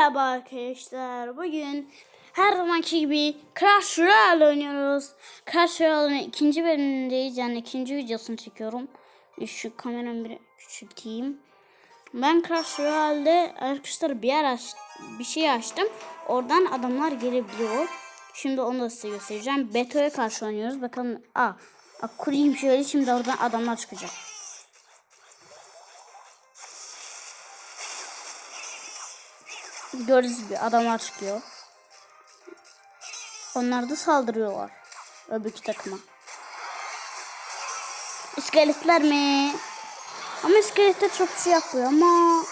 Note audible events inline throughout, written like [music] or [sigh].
Merhaba arkadaşlar. Bugün her zamanki gibi Crash Royale oynuyoruz. Crash Royale'ın ikinci bölümündeyiz. Yani ikinci videosunu çekiyorum. Şu kameramı bir küçülteyim. Ben Crash Royale'de arkadaşlar bir yer aç, bir şey açtım. Oradan adamlar gelebiliyor. Şimdi onu da size göstereceğim. Beto'ya karşı oynuyoruz. Bakalım. Aa, kurayım şöyle. Şimdi oradan adamlar çıkacak. Gördüğünüz gibi adamlar çıkıyor. Onlar da saldırıyorlar. Öbürki takıma. İskeletler mi? Ama iskeletler çok şey yapıyor ama...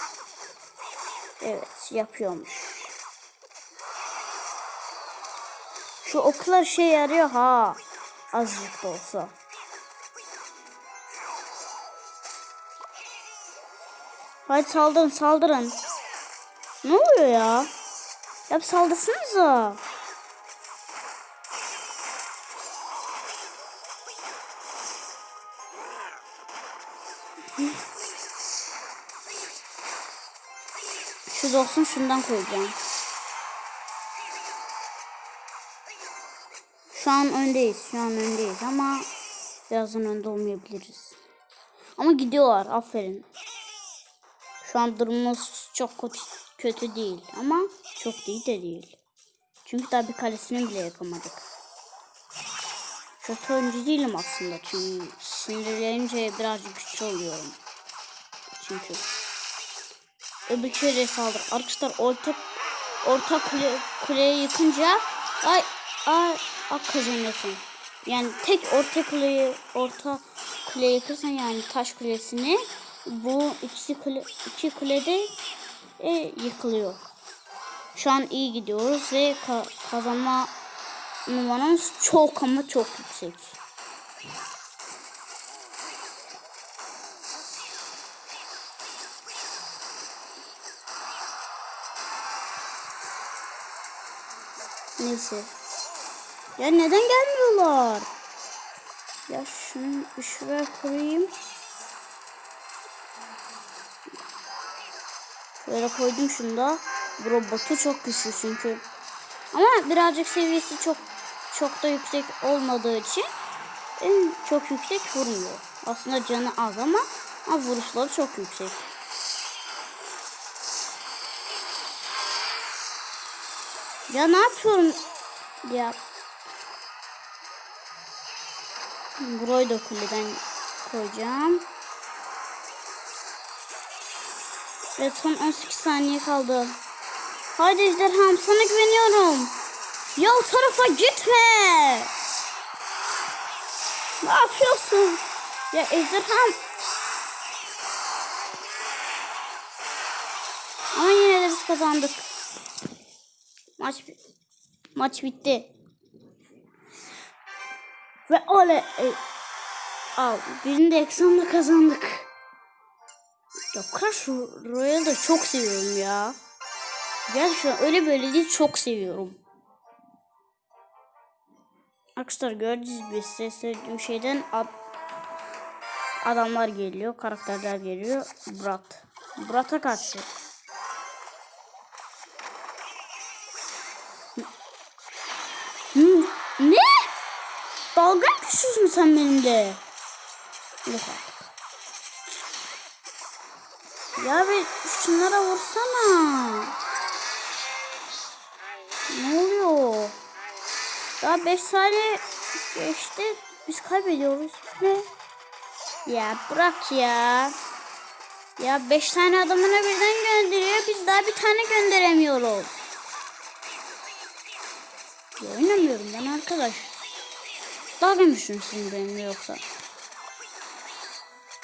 Evet yapıyormuş. Şu oklar şey yarıyor ha. Azıcık da olsa. Hadi saldırın saldırın. Ne oluyor ya? Ya bir saldırsanıza. Şu olsun şundan koyacağım. Şu an öndeyiz. Şu an öndeyiz ama birazdan önde olmayabiliriz. Ama gidiyorlar. Aferin. Şu an durumumuz çok kötü, kötü değil ama çok değil de değil. Çünkü daha bir kalesini bile yapamadık. Kötü oyuncu değilim aslında çünkü sinirlenince birazcık güçlü oluyorum. Çünkü öbür kere saldır. Arkadaşlar orta orta kule, kuleye yıkınca ay ay ak kazanıyorsun. Yani tek orta kuleyi orta kuleye yıkırsan yani taş kulesini bu ikisi kule, iki kulede e, yıkılıyor. Şu an iyi gidiyoruz ve ka kazanma numaramız çok ama çok yüksek. Neyse. Ya neden gelmiyorlar? Ya şunu şuraya koyayım. Böyle koydum şunu da. Bu robotu çok güçlü çünkü. Ama birazcık seviyesi çok çok da yüksek olmadığı için en çok yüksek vurmuyor. Aslında canı az ama, ama vuruşları çok yüksek. Ya ne yapıyorum? Ya Burayı da kuleden koyacağım. Ve son 18 saniye kaldı. Haydi ejderham sana güveniyorum. O tarafa gitme. Ne yapıyorsun? Ya ejderham. Ama yine de biz kazandık. Maç maç bitti. Ve öyle e, al birini de ekranla kazandık. Ya Crash Royale'ı da çok seviyorum ya. Gerçekten öyle böyle değil çok seviyorum. Arkadaşlar gördüğünüz gibi size söylediğim şeyden ad adamlar geliyor, karakterler geliyor. Brat. Brat'a karşı. Ne? Dalga mı sen benimle? Yok artık. Ya bir şunlara vursana. Ne oluyor? Daha 5 saniye geçti. Biz kaybediyoruz. Ne? Ya bırak ya. Ya 5 tane adamına birden gönderiyor. Biz daha bir tane gönderemiyoruz. Ya oynamıyorum ben arkadaş. Dalga mı düşünsün benimle yoksa?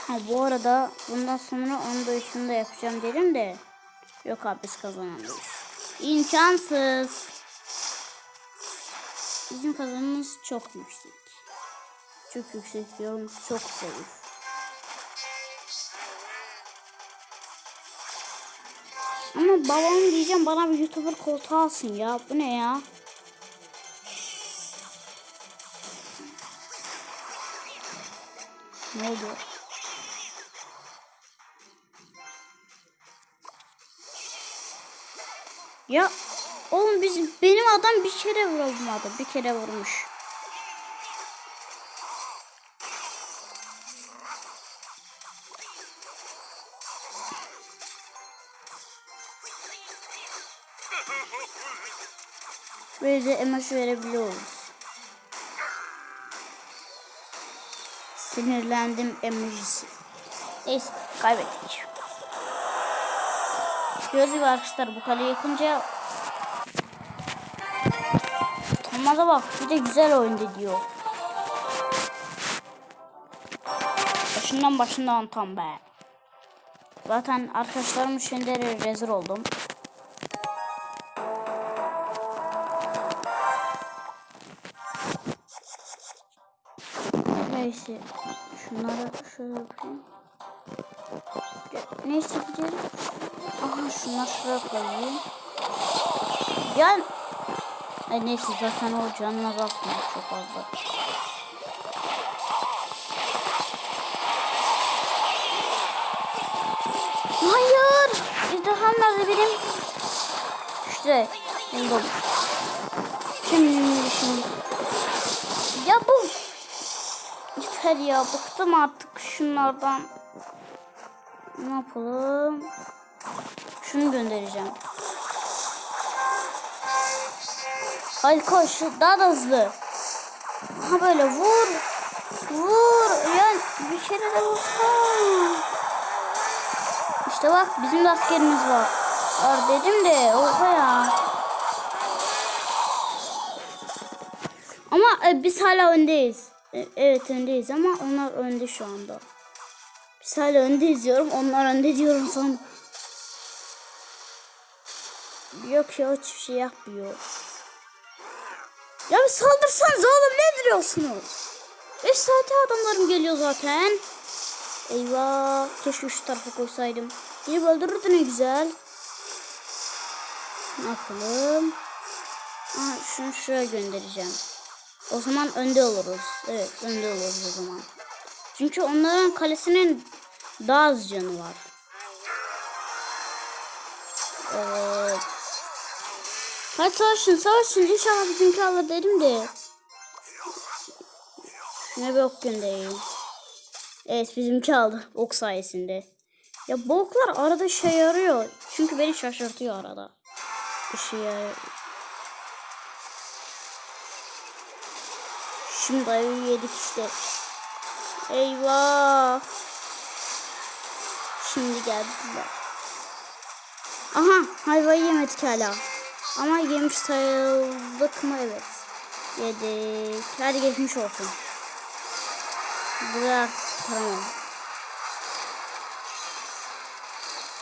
Ha bu arada bundan sonra onu da üstünde yapacağım dedim de. Yok abi biz kazanamayız. İmkansız. Bizim kazanımız çok yüksek. Çok yüksek diyorum. Çok zayıf. Ama babam diyeceğim bana bir YouTuber koltuğu alsın ya. Bu ne ya? Ne oldu? Ya oğlum bizim benim adam bir kere vurulmadı. Bir kere vurmuş. Böyle de emoji verebiliyoruz. Sinirlendim emojisi. Neyse kaybettik. Gördüğünüz gibi arkadaşlar bu kaleyi yıkınca Utanmaza bak bir de güzel oyundu diyor. Başından başından tam be. Zaten arkadaşlarım şimdi rezil oldum. Neyse şunları şöyle yapayım. Neyse gidelim. Aha şunları şuraya koyayım. Gel. Ay neyse zaten o canına bakmıyor çok fazla. Hayır. İzdiham nerede benim? İşte buldum. Şimdi şimdi. Ya bu. Yeter ya bıktım artık şunlardan. Ne yapalım? Şunu göndereceğim. Hadi koş daha da hızlı. Ha böyle vur. Vur. Ya bir kere de vursan. İşte bak bizim de askerimiz var. Var dedim de oha ya. Ama e, biz hala öndeyiz. E, evet öndeyiz ama onlar önde şu anda. Biz hala öndeyiz diyorum. Onlar önde diyorum sonra. Yok ya hiçbir şey yapmıyor. Ya bir saldırsanız oğlum ne duruyorsunuz? 5 saate adamlarım geliyor zaten. Eyvah. Keşke şu tarafa koysaydım. Gelip öldürürdü ne güzel. Ne yapalım? Aa, şunu şuraya göndereceğim. O zaman önde oluruz. Evet önde oluruz o zaman. Çünkü onların kalesinin daha az canı var. Evet. Hadi savaşın savaşın inşallah bizimki alır dedim de. Ne bir ok göndereyim. Evet bizimki aldı ok sayesinde. Ya bu oklar arada işe yarıyor. Çünkü beni şaşırtıyor arada. İşe yarıyor. Şimdi ayı yedik işte. Eyvah. Şimdi geldiler. Aha hayvayı yemedik hala. Ama yemiş sayıldık mı? Evet. Yedik. Hadi geçmiş olsun. Buraya tamam.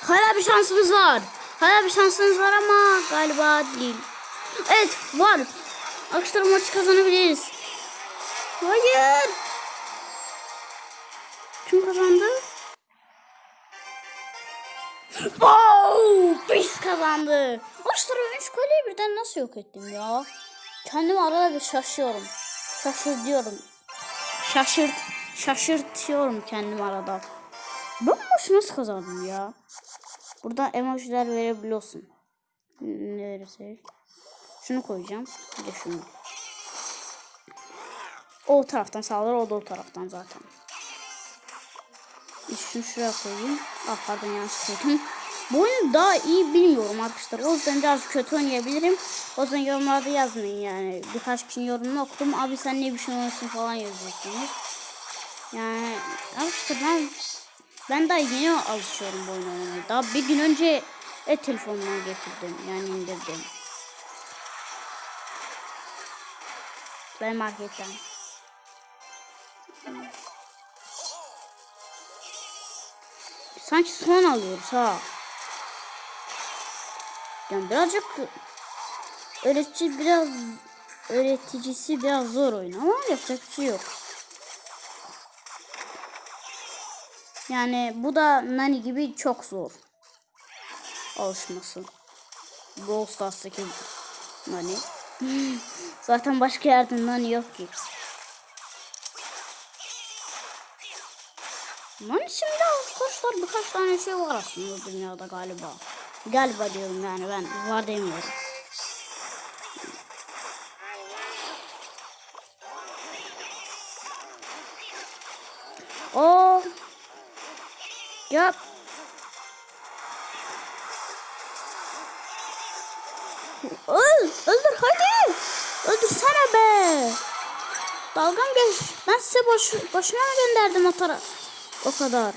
Hala bir şansımız var. Hala bir şansımız var ama galiba değil. Evet var. Arkadaşlar maçı kazanabiliriz. Hayır. Kazandı? Wow! Biz kazandı. Arkadaşlar 3 kaleyi birden nasıl yok ettim ya? Kendimi arada bir şaşıyorum. Şaşırtıyorum. Şaşırt, şaşırtıyorum kendimi arada. Ben maçı nasıl kazandım ya? Burada emojiler verebiliyorsun. Ne verirse. Şunu koyacağım. Bir de şunu. O taraftan sağlar, o da o taraftan zaten. Şunu şuraya koyayım. Ah pardon yanlış koydum. [laughs] Bu oyunu daha iyi bilmiyorum arkadaşlar. O yüzden biraz kötü oynayabilirim. O yüzden yorumlarda yazmayın yani. Birkaç kişinin yorumunu okudum. Abi sen ne düşünüyorsun falan yazıyorsunuz. Yani arkadaşlar ben ben daha yeni alışıyorum bu oyunu oynamaya. Daha bir gün önce e telefonuma getirdim. Yani indirdim. Play marketten. Sanki son alıyoruz ha. Yani birazcık öğretici biraz öğreticisi biraz zor oyun ama yapacak bir şey yok. Yani bu da Nani gibi çok zor. Alışması. Brawl Stars'taki Nani. [laughs] Zaten başka yerde Nani yok ki. Nani şimdi arkadaşlar birkaç tane şey var aslında dünyada galiba. Galiba diyorum yani ben var demiyorum. O Yap. Öl, öldür hadi. Öldürsene be. Dalgam geç. Ben size boş, boşuna mı gönderdim o tara o kadar?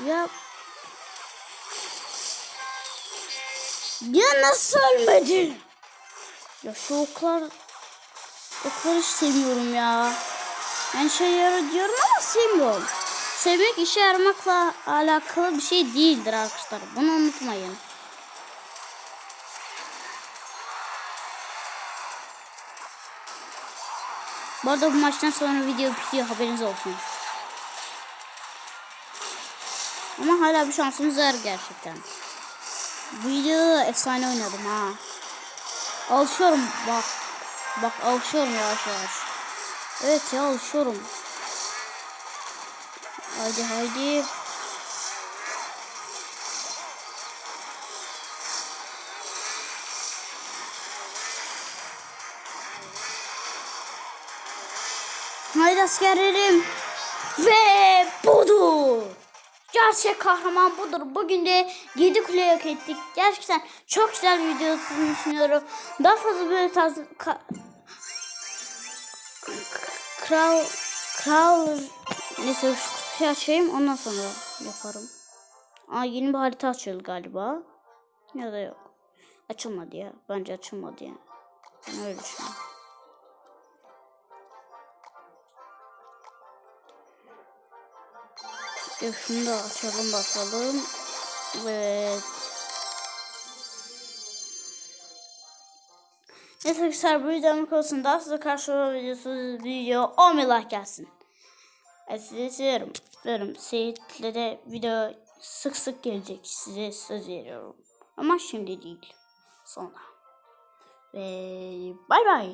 Ya. Ya nasıl ölmedin? Ya şu oklar okları hiç sevmiyorum ya. Ben şey yarar diyorum ama sevmiyorum. Sevmek işe yaramakla alakalı bir şey değildir arkadaşlar. Bunu unutmayın. Bu arada bu maçtan sonra video bitiyor haberiniz olsun. Ama hala bir şansımız var gerçekten. Bu videoda efsane oynadım ha. Alışıyorum bak. Bak alışıyorum yavaş yavaş. Evet ya alışıyorum. Haydi haydi. Haydi askerlerim. Ve budur. Gerçek kahraman budur. Bugün de 7 kule yok ettik. Gerçekten çok güzel bir video düşünüyorum. Daha fazla böyle tarz ka- kral kral neyse şu kutuyu açayım ondan sonra yaparım. Aa yeni bir harita açıldı galiba. Ya da yok. Açılmadı ya. Bence açılmadı ya. Ben öyle düşünüyorum. Ya şunu da açalım bakalım. Evet. Neyse arkadaşlar bu videomu olsun. Daha sonra karşıma videosu video 10 bin like gelsin. Ben sizi seviyorum. Seviyorum. Seyitlere video sık sık gelecek. Size söz veriyorum. Ama şimdi değil. Sonra. Ve bay bay.